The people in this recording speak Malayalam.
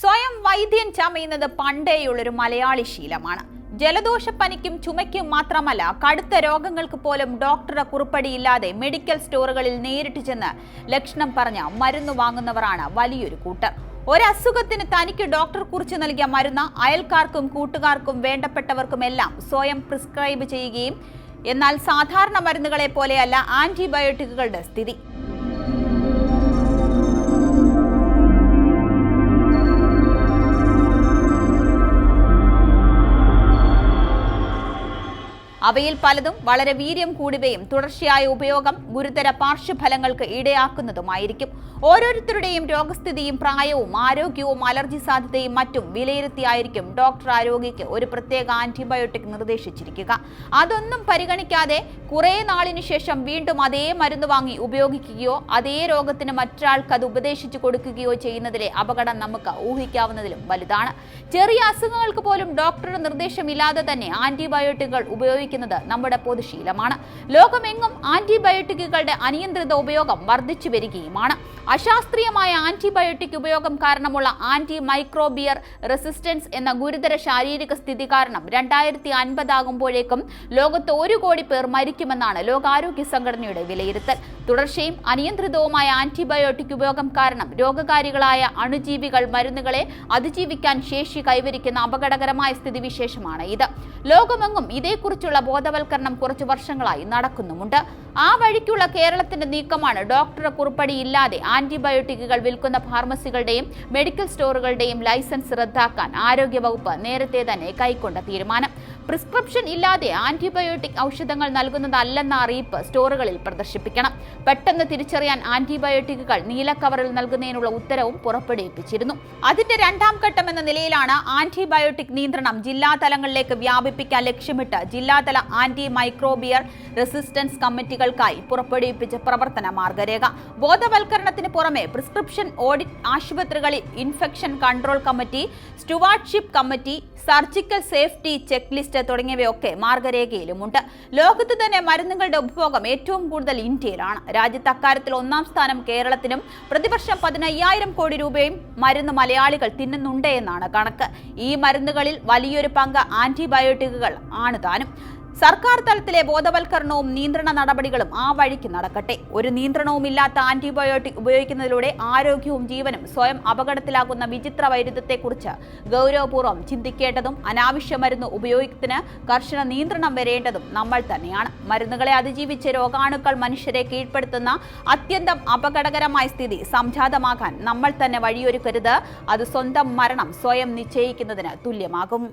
സ്വയം വൈദ്യൻ ചമയുന്നത് പണ്ടേയുള്ളൊരു മലയാളി ശീലമാണ്. ജലദോഷപ്പനിക്കും ചുമയ്ക്കും മാത്രമല്ല കടുത്ത രോഗങ്ങൾക്ക് പോലും ഡോക്ടറുടെ കുറിപ്പടിയില്ലാതെ മെഡിക്കൽ സ്റ്റോറുകളിൽ നേരിട്ട് ചെന്ന് ലക്ഷണം പറഞ്ഞ മരുന്ന് വാങ്ങുന്നവരാണ് വലിയൊരു കൂട്ടർ. ഒരസുഖത്തിന് തനിക്ക് ഡോക്ടർ കുറിച്ച് നൽകിയ മരുന്ന് അയൽക്കാർക്കും കൂട്ടുകാർക്കും വേണ്ടപ്പെട്ടവർക്കുമെല്ലാം സ്വയം പ്രിസ്ക്രൈബ് ചെയ്യുകയും എന്നാൽ സാധാരണ മരുന്നുകളെ പോലെയല്ല ആന്റിബയോട്ടിക്കുകളുടെ സ്ഥിതി. അവയിൽ പലതും വളരെ വീര്യം കൂടുകയും തുടർച്ചയായ ഉപയോഗം ഗുരുതര പാർശ്വഫലങ്ങൾക്ക് ഇടയാക്കുന്നതുമായിരിക്കും. ഓരോരുത്തരുടെയും രോഗസ്ഥിതിയും പ്രായവും ആരോഗ്യവും അലർജി സാധ്യതയും മറ്റും വിലയിരുത്തിയായിരിക്കും ഡോക്ടർ ആരോഗ്യയ്ക്ക് ഒരു പ്രത്യേക ആന്റിബയോട്ടിക് നിർദ്ദേശിച്ചിരിക്കുക. അതൊന്നും പരിഗണിക്കാതെ കുറേ നാളിനു ശേഷം വീണ്ടും അതേ മരുന്ന് വാങ്ങി ഉപയോഗിക്കുകയോ അതേ രോഗത്തിന് മറ്റൊരാൾക്ക് അത് ഉപദേശിച്ചു കൊടുക്കുകയോ ചെയ്യുന്നതിലെ അപകടം നമുക്ക് ഊഹിക്കാവുന്നതിലും വലുതാണ്. ചെറിയ അസുഖങ്ങൾക്ക് പോലും ഡോക്ടറുടെ നിർദ്ദേശമില്ലാതെ തന്നെ ആന്റിബയോട്ടിക്കുകൾ ഉപയോഗിക്കുന്നത് നമ്മുടെ പൊതുശീലമാണ്. ലോകമെങ്ങും ആന്റിബയോട്ടിക്കുകളുടെ അനിയന്ത്രിത ഉപയോഗം വർദ്ധിച്ചു വരികയുമാണ്. അശാസ്ത്രീയമായ ആന്റിബയോട്ടിക് ഉപയോഗം കാരണമുള്ള ആന്റി മൈക്രോബിയർ റെസിസ്റ്റൻസ് എന്ന ഗുരുതര ശാരീരിക സ്ഥിതി കാരണം രണ്ടായിരത്തി അൻപതാകുമ്പോഴേക്കും ലോകത്ത് ഒരു കോടി പേർ മരിക്കുമെന്നാണ് ലോകാരോഗ്യ സംഘടനയുടെ വിലയിരുത്തൽ. തുടർച്ചയും അനിയന്ത്രിതവുമായ ആന്റിബയോട്ടിക് ഉപയോഗം കാരണം രോഗകാരികളായ അണുജീവികൾ മരുന്നുകളെ അതിജീവിക്കാൻ ശേഷി കൈവരിക്കുന്ന അപകടകരമായ സ്ഥിതിവിശേഷമാണ് ഇത് ലോകമെങ്ങും ഇതേക്കുറിച്ചുള്ള ബോധവൽക്കരണം കുറച്ചു വർഷങ്ങളായി നടക്കുന്നുമുണ്ട്. ആ വഴിക്കുള്ള കേരളത്തിന്റെ നീക്കമാണ് ഡോക്ടറെ കുറിപ്പടി ഇല്ലാതെ ആന്റിബയോട്ടിക്കുകൾ വിൽക്കുന്ന ഫാർമസികളുടെയും മെഡിക്കൽ സ്റ്റോറുകളുടെയും ലൈസൻസ് റദ്ദാക്കാൻ ആരോഗ്യവകുപ്പ് നേരത്തെ തന്നെ കൈക്കൊണ്ട തീരുമാനം. പ്രിസ്ക്രിപ്ഷൻ ഇല്ലാതെ ആന്റിബയോട്ടിക് ഔഷധങ്ങൾ നൽകുന്നതല്ലെന്ന അറിയിപ്പ് സ്റ്റോറുകളിൽ പ്രദർശിപ്പിക്കണം. പെട്ടെന്ന് തിരിച്ചറിയാൻ ആന്റിബയോട്ടിക്കുകൾ നീലക്കവറിൽ നൽകുന്നതിനുള്ള ഉത്തരവും പുറപ്പെടുവിപ്പിച്ചിരുന്നു. അതിന്റെ രണ്ടാം ഘട്ടം എന്ന നിലയിലാണ് ആന്റിബയോട്ടിക് നിയന്ത്രണം ജില്ലാ തലങ്ങളിലേക്ക് വ്യാപിപ്പിക്കാൻ ലക്ഷ്യമിട്ട് ജില്ലാതല ആന്റി മൈക്രോബിയർ റെസിസ്റ്റൻസ് കമ്മിറ്റികൾക്കായി പുറപ്പെടുവിപ്പിച്ച പ്രവർത്തന മാർഗരേഖ. ബോധവൽക്കരണത്തിന് പുറമെ പ്രിസ്ക്രിപ്ഷൻ ഓഡിറ്റ് ആശുപത്രികളിൽ infection control committee stewardship committee surgical safety check list തുടങ്ങിയവയൊക്കെ മാർഗരേഖയിലുമുണ്ട്. ലോകത്ത് തന്നെ മരുന്നുകളുടെ ഉപഭോഗം ഏറ്റവും കൂടുതൽ ഇന്ത്യയിലാണ്. രാജ്യത്ത് അക്കാര്യത്തിൽ ഒന്നാം സ്ഥാനം കേരളത്തിനും പ്രതിവർഷം പതിനയ്യായിരം കോടി രൂപയും മരുന്ന് മലയാളികൾ തിന്നുന്നുണ്ട് എന്നാണ് കണക്ക്. ഈ മരുന്നുകളിൽ വലിയൊരു പങ്ക് ആന്റിബയോട്ടിക്കുകൾ ആണ് താനും. സർക്കാർ തലത്തിലെ ബോധവൽക്കരണവും നിയന്ത്രണ നടപടികളും ആ വഴിക്ക് നടക്കട്ടെ. ഒരു നിയന്ത്രണവും ഇല്ലാത്ത ആന്റിബയോട്ടിക് ഉപയോഗിക്കുന്നതിലൂടെ ആരോഗ്യവും ജീവനും സ്വയം അപകടത്തിലാകുന്ന വിചിത്ര വൈരുദ്ധ്യത്തെക്കുറിച്ച് ഗൗരവപൂർവം ചിന്തിക്കേണ്ടതും അനാവശ്യ മരുന്ന് ഉപയോഗത്തിന് കർശന നിയന്ത്രണം വരേണ്ടതും നമ്മൾ തന്നെയാണ്. മരുന്നുകളെ അതിജീവിച്ച് രോഗാണുക്കൾ മനുഷ്യരെ കീഴ്പ്പെടുത്തുന്ന അത്യന്തം അപകടകരമായ സ്ഥിതി സംജാതമാകാൻ നമ്മൾ തന്നെ വഴിയൊരുക്കരുത്. അത് സ്വന്തം മരണം സ്വയം നിശ്ചയിക്കുന്നതിന് തുല്യമാകും.